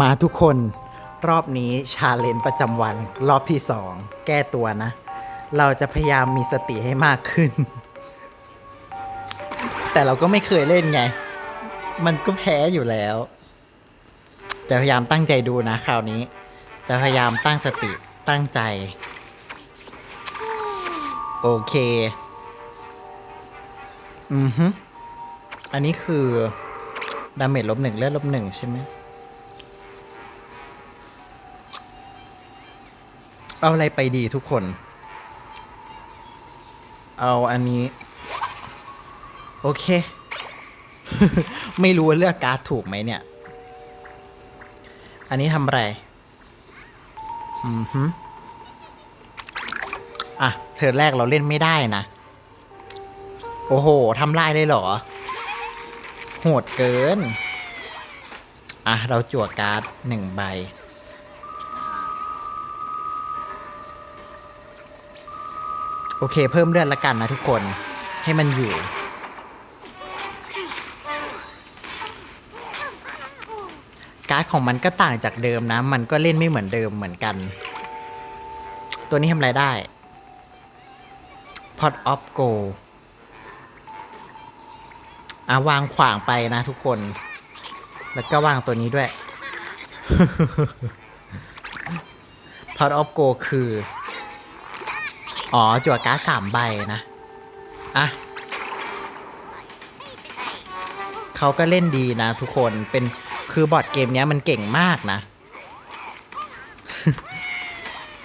มาทุกคนรอบนี้ชาเลนจ์ประจำวันรอบที่สองแก้ตัวนะ เราจะพยายามมีสติให้มากขึ้น แต่เราก็ไม่เคยเล่นไง มันก็แพ้อยู่แล้ว จะพยายามตั้งใจดูนะคราวนี้ จะพยายามตั้งสติตั้งใจ โอเค อือฮึอันนี้คือดาเมจลบหนึ่งเลือดลบหนึ่งใช่ไหม เอาอะไรไปดีทุกคน เอาอันนี้ โอเค ไม่รู้เลือกการ์ดถูกไหมเนี่ย อันนี้ทำอะไร อือฮึอะ เธอแรกเราเล่นไม่ได้นะ โอ้โหทำลายเลยเหรอ โหดเกิน อะ เราจั่วการ์ดหนึ่งใบ โอเค เพิ่มเลือดละกันนะทุกคนให้มันอยู่ การ์ดของมันก็ต่างจากเดิมนะ มันก็เล่นไม่เหมือนเดิมเหมือนกัน ตัวนี้ทำอะไรได้ Pot of Go อะวางขวางไปนะทุกคน แล้วก็วางตัวนี้ด้วย Pot of Go คือ อ๋อ จั่วการ์ดสามใบนะ อะเขาก็เล่นดีนะทุกคนเป็นคือบอร์ดเกมเนี้ยมันเก่งมากนะ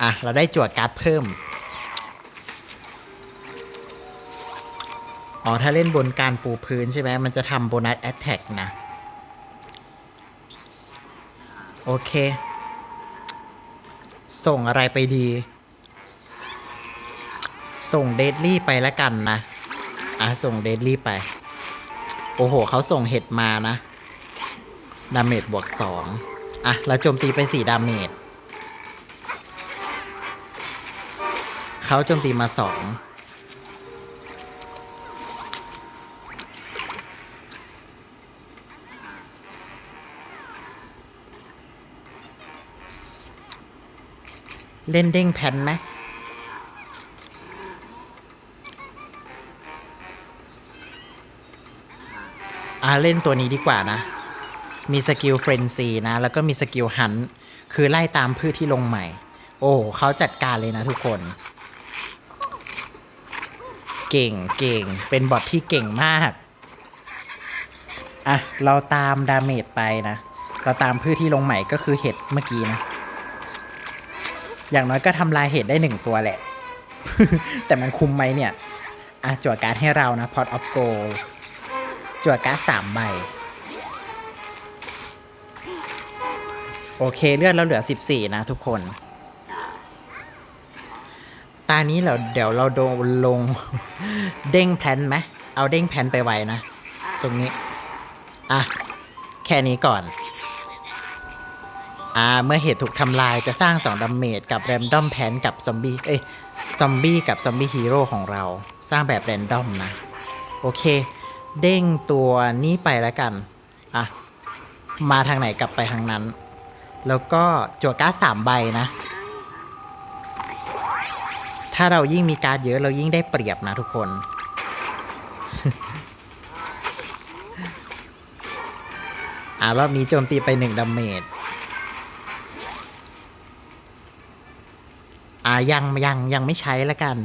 อะ เราได้จั่วการ์ดเพิ่ม อ๋อ ถ้าเล่นบนการปูพื้นใช่ไหมมันจะทำโบนัสแอตแทกนะ โอเค ส่งอะไรไปดี ส่งเดดลี่ไปแล้วกันนะ อะ ส่งเดดลี่ไป โอ้โห เขาส่งเห็ดมานะ ดาเมจบวกสองอะ เราโจมตีไปสี่ดาเมจเขาโจมตีมาสองเล่นเด้งแพนไหม อ่าเล่นตัวนี้ดีกว่านะ มีสกิลเฟรนซีนะ แล้วก็มีสกิลฮัน คือไล่ตามพืชที่ลงใหม่ โอ้เขาจัดการเลยนะทุกคน เก่งเก่ง เป็นบอทที่เก่งมาก อะ เราตามดาเมจไปนะ เราตามพืชที่ลงใหม่ก็คือเห็ดเมื่อกี้นะ อย่างน้อยก็ทำลายเห็ดได้หนึ่งตัวแหละ แต่มันคุมไหมเนี่ย อะจั่วการให้เรานะ Pot of Gold จั่วการ์ดสามใบ โอเคเลือดเราเหลือ14นะทุกคน ตานี้เราเดี๋ยวเราโดนลง เด้งแพลนไหมเอาเด้งแพลนไปไว้นะ ตรงนี้ อะ แค่นี้ก่อน อ่า เมื่อเหตุถูกทำลายจะสร้าง2ดัมเมจกับแรมดอมแพนกับซอมบี้ เอ้ย ซอมบี้กับซอมบี้ฮีโร่ของเรา สร้างแบบแรนดอมนะ โอเค เด้งตัวนี้ไปแล้วกัน อะ มาทางไหนกลับไปทางนั้น แล้วก็จั่วการ์ดสามใบนะ ถ้าเรายิ่งมีการ์ดเยอะเรายิ่งได้เปรียบนะทุกคน อ่ารอบนี้โจมตีไปหนึ่งดาเมจ อ่ายังยังยังไม่ใช้แล้วกัน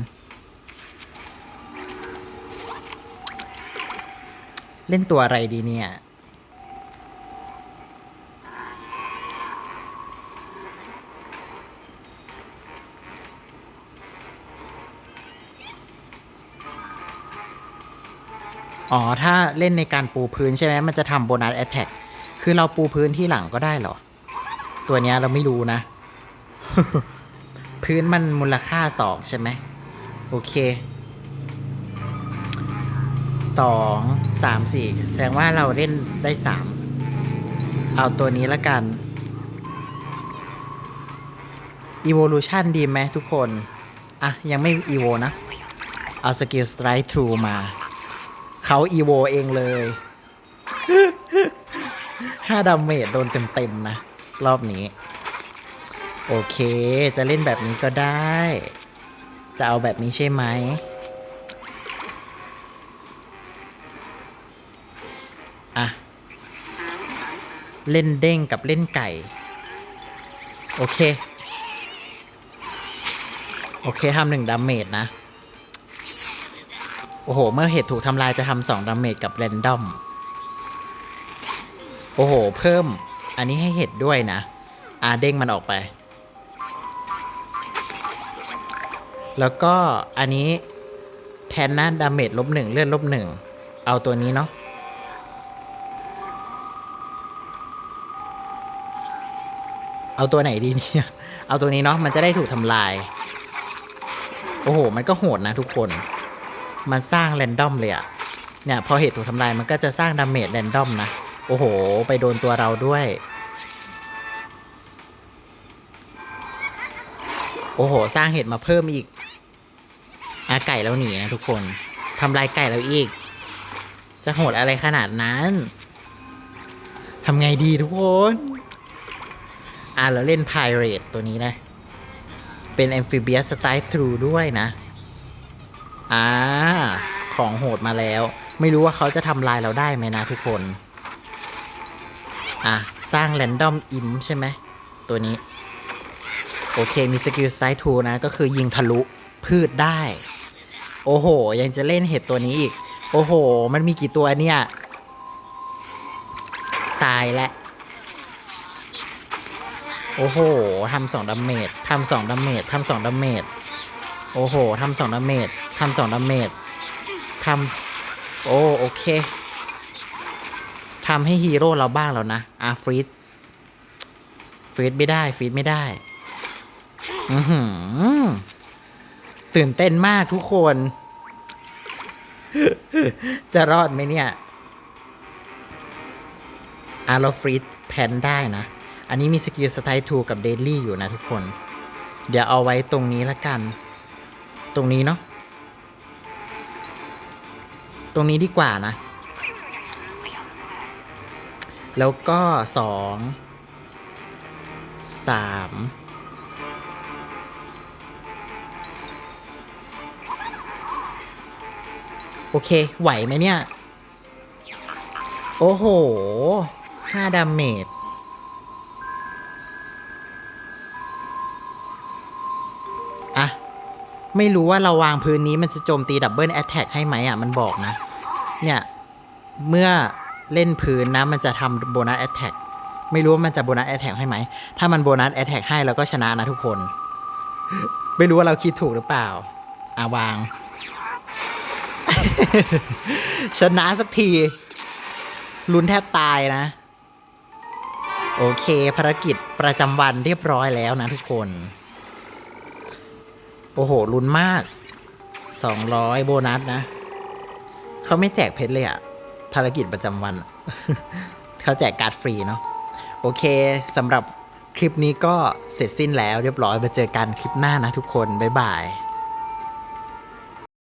เล่นตัวอะไรดีเนี่ย อ๋อ ถ้าเล่นในการปูพื้นใช่ไหม มันจะทำโบนัสแอตแทกคือเราปูพื้นที่หลังก็ได้เหรอ ตัวเนี้ยเราไม่รู้นะ พื้นมันมูลค่าสองใช่ไหม โอเค สองสามสี่แสดงว่าเราเล่นได้สามเอาตัวนี้ละกัน Evolution ดีไหมทุกคน อะ ยังไม่ Evo นะ เอาสกิล Strike True มา เขา Evo เองเลย5ดาเมจโดนเต็มๆนะ รอบนี้ โอเค จะเล่นแบบนี้ก็ได้ จะเอาแบบนี้ใช่ไหม อะ เล่นเด้งกับเล่นไก่ โอเค โอเคทำหนึ่งดาเมจนะ โอ้โห เมื่อเห็ดถูกทำลายจะทำสองดาเมจกับแรนดอม โอ้โห เพิ่ม อันนี้ให้เห็ดด้วยนะ อ่าเด้งมันออกไป แล้วก็อันนี้แทนหน้าดาเมจลบหนึ่งเลื่อนลบหนึ่ง เอาตัวนี้เนาะ เอาตัวไหนดีเนี่ย เอาตัวนี้เนาะ มันจะได้ถูกทำลาย โอ้โห มันก็โหดนะทุกคน มันสร้างแรนดอมเลยอะเนี่ย พอเหตุถูกทำลายมันก็จะสร้างดาเมจแรนดอมนะ โอ้โห ไปโดนตัวเราด้วย โอ้โห สร้างเห็ดมาเพิ่มอีกอาไก่แล้วหนีนะทุกคนทำลายไก่แล้วอีก จะโหดอะไรขนาดนั้นทำไงดีทุกคน อะเราเล่น Pirate ตัวนี้นะ เป็น Amphibious Style Through ด้วยนะ อ่า ของโหดมาแล้ว ไม่รู้ว่าเขาจะทำลายเราได้ไหมนะทุกคน อะ สร้าง Random Imp ใช่ไหม ตัวนี้ โอเค มีสกิล Style 2นะ ก็คือยิงทะลุพืชได้ โอ้โห ยังจะเล่นเห็ดตัวนี้อีก โอ้โห มันมีกี่ตัวเนี่ย ตายแล้ว โอ้โหทำสองดาเมจทำสองดาเมจทำสองดาเมจโอ้โหทำสองดาเมจทำสองดาเมจทำโอ้โอเคทำให้ฮีโร่เราบ้างแล้วนะอาฟรีดฟรีดไม่ได้ฟรีดไม่ได้อือหือตื่นเต้นมากทุกคน จะรอดไหมเนี่ยอาราฟรีดแพนได้นะ อันนี้มีสกิลสไตล์2กับเดลี่อยู่นะทุกคน เดี๋ยวเอาไว้ตรงนี้ละกัน ตรงนี้เนาะ ตรงนี้ดีกว่านะ แล้วก็สองสามโอเค ไหวไหมเนี่ย โอ้โหห้าดาเมจ ไม่รู้ว่าเราวางพื้นนี้มันจะโจมตีดับเบิลแอตแทกให้ไหมอะ มันบอกนะ เนี่ย เมื่อเล่นพื้นนะ มันจะทำโบนัสแอตแทกไม่รู้ว่ามันจะโบนัสแอตแทกให้ไหม ถ้ามันโบนัสแอตแทกให้เราก็ชนะนะทุกคน ไม่รู้ว่าเราคิดถูกหรือเปล่า อ่าวาง ชนะสักที ลุ้นแทบตายนะ โอเค ภารกิจประจำวันเรียบร้อยแล้วนะทุกคน โอ้โหลุ้นมากสองร้อยโบนัสนะ เขาไม่แจกเพชรเลยอะภารกิจประจำวัน เขาแจกการ์ดฟรีเนาะ โอเคสำหรับคลิปนี้ก็เสร็จสิ้นแล้วเรียบร้อยมาเจอกันคลิปหน้านะทุกคน บ๊ายบาย